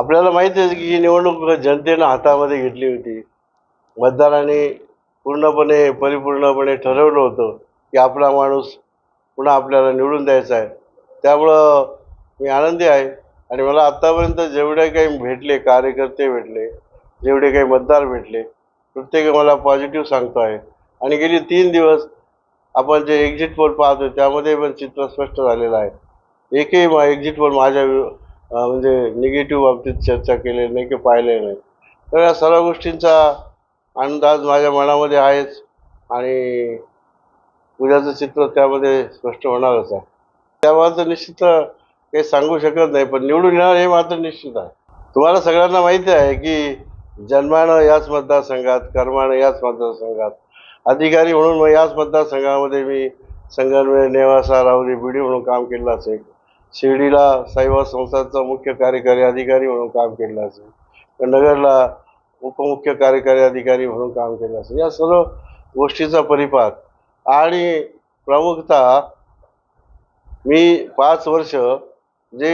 आपल्याला माहिती आहे की ही निवडणूक जनतेनं हातामध्ये घेतली होती. मतदाराने पूर्णपणे परिपूर्णपणे ठरवलं होतं की आपला माणूस पुन्हा आपल्याला निवडून द्यायचा आहे. त्यामुळं मी आनंदी आहे आणि मला आत्तापर्यंत जेवढे काही भेटले कार्यकर्ते भेटले जेवढे काही मतदार भेटले प्रत्येक मला पॉझिटिव्ह सांगतो आहे. आणि गेली तीन दिवस आपण जे एक्झिट पोल पाहतो त्यामध्ये पण चित्र स्पष्ट झालेलं आहे. एकही एक्झिट पोल माझ्या म्हणजे निगेटिव्ह बाबतीत चर्चा केलेली नाही की पाहिले नाही. तर या सर्व गोष्टींचा अंदाज माझ्या मनामध्ये आहेच आणि उद्याचं चित्र त्यामध्ये स्पष्ट होणारच आहे. त्यामुळे तर निश्चित काही सांगू शकत नाही पण निवडून येणार हे मात्र निश्चित आहे. तुम्हाला सगळ्यांना माहिती आहे की जन्मानं याच मतदारसंघात कर्मानं याच मतदारसंघात अधिकारी म्हणून मग याच मतदारसंघामध्ये मी संगमनेर नेवासा राहुरी डी म्हणून काम केलं असेल. शिर्डीला साईबाबा संस्थांचा मुख्य कार्यकारी अधिकारी म्हणून काम केलं असेल. तर नगरला उपमुख्य कार्यकारी अधिकारी म्हणून काम केलं असेल. या सर्व गोष्टीचा परिपाक आणि प्रमुखतः मी पाच वर्ष जे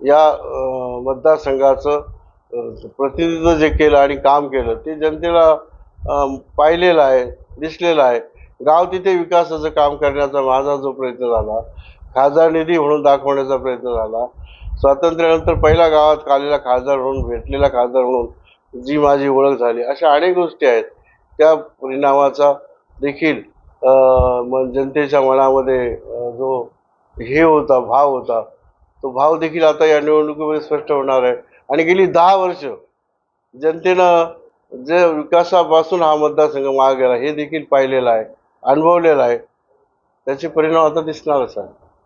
या मतदारसंघाचं प्रतिनिधित्व जे केलं आणि काम केलं ते जनतेला पाहिलेलं आहे दिसलेलं आहे. गाव तिथे विकासाचं काम करण्याचा माझा जो प्रयत्न झाला खासदार निधी म्हणून दाखवण्याचा प्रयत्न झाला. स्वातंत्र्यानंतर पहिला गावात आलेला खासदार म्हणून भेटलेला खासदार म्हणून जी माझी ओळख झाली. अशा अनेक गोष्टी आहेत. त्या परिणामाचा देखील जनतेच्या मनामध्ये जो हे होता भाव होता तो भाव देखील आता या निवडणुकीमध्ये स्पष्ट होणार आहे. आणि गेली दहा वर्ष जनतेनं जे विकासापासून हा मतदारसंघ मागे गेला हे देखील पाहिलेलं आहे अनुभवलेलं आहे. त्याचे परिणाम आता दिसणारच आहे